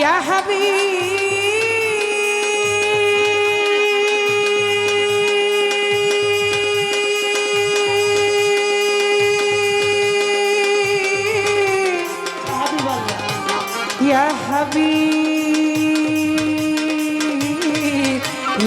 ইয়া হাবিব يا حبيب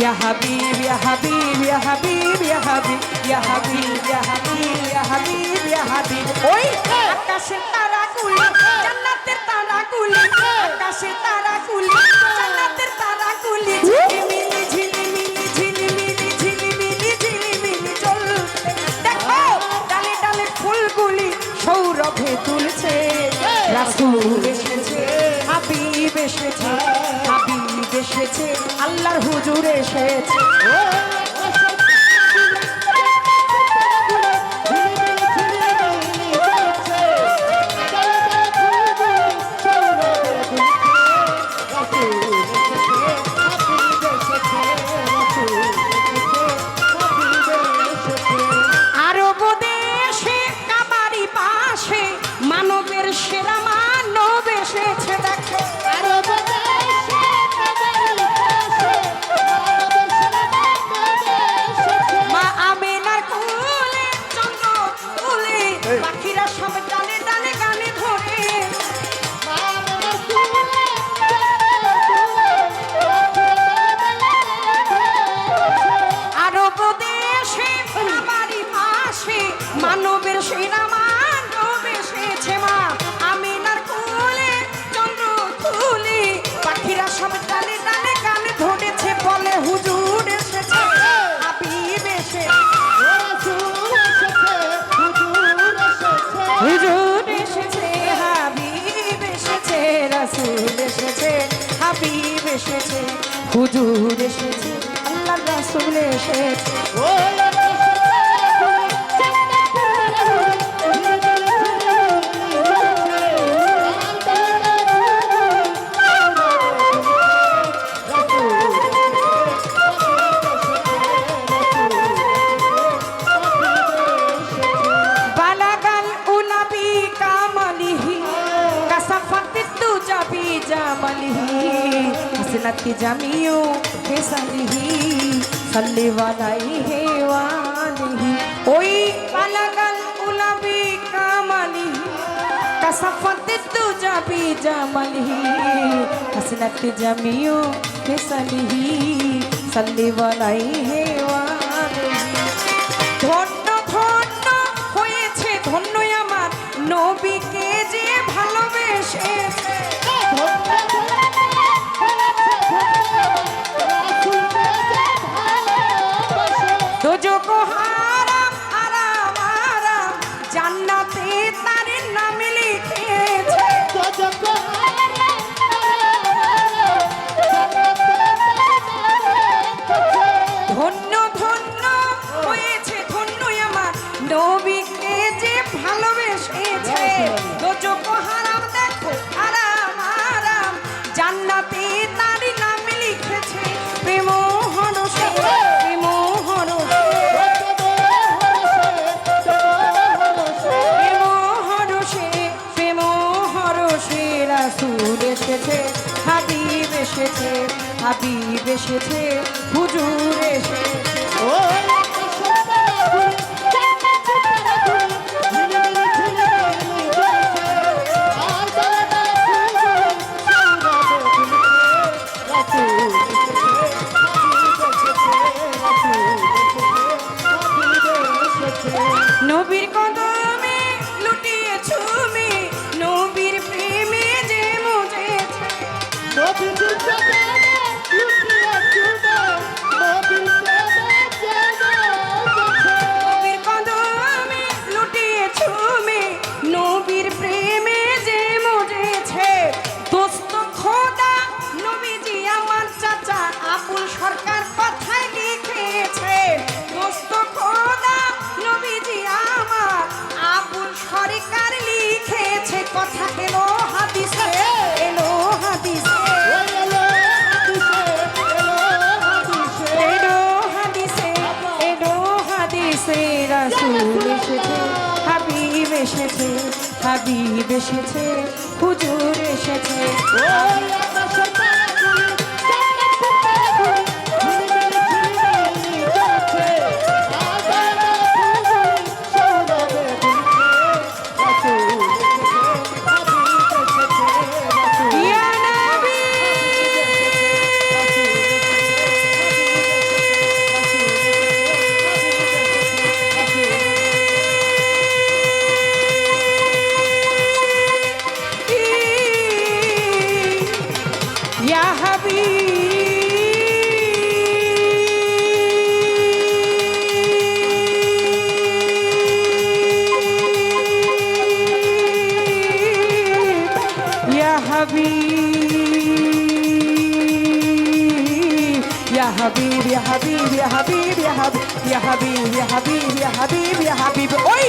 يا حبيب يا حبيب يا حبيب يا حبيب يا حبيب يا حبيب يا حبيب يا حبيب ওই আকাশে তারা কুলি জান্নাতের তারা কুলি আকাশে তারা কুলি জান্নাতের তারা কুলি এসেছে আল্লাহর হুজুর এসেছে। হুজুর এসেছে হাবিব এসেছে রাসুল এসেছে হাবিব এসেছে হুজুর এসেছে আল্লাহ রাসুল এসেছে। सालिही हसनत जमियो के सालिही सल्ली वालाई हे वालिही ओई अलगन उलबी कामलिही कसफत तुजा भी जमलिही हसनत जमियो के सालिही सल्ली वालाई हे वालिही রাসূল এসেছে হাবিব এসেছে হাবিব এসেছে হুজুর এসেছে। নবীর হাদিসে রাসূল এসেছে হাবিব এসেছে হাবিব এসেছে হুজুর এসেছে। এসেছে ইয়া হাবিব ইয়া হাবিব ইয়া হাবিব ইয়া হাবিব ইয়া হাবিব ইয়া হাবিব ইয়া হাবিব ইয়া হাবিব ইয়া হাবিব ইয়া হাবিব ওই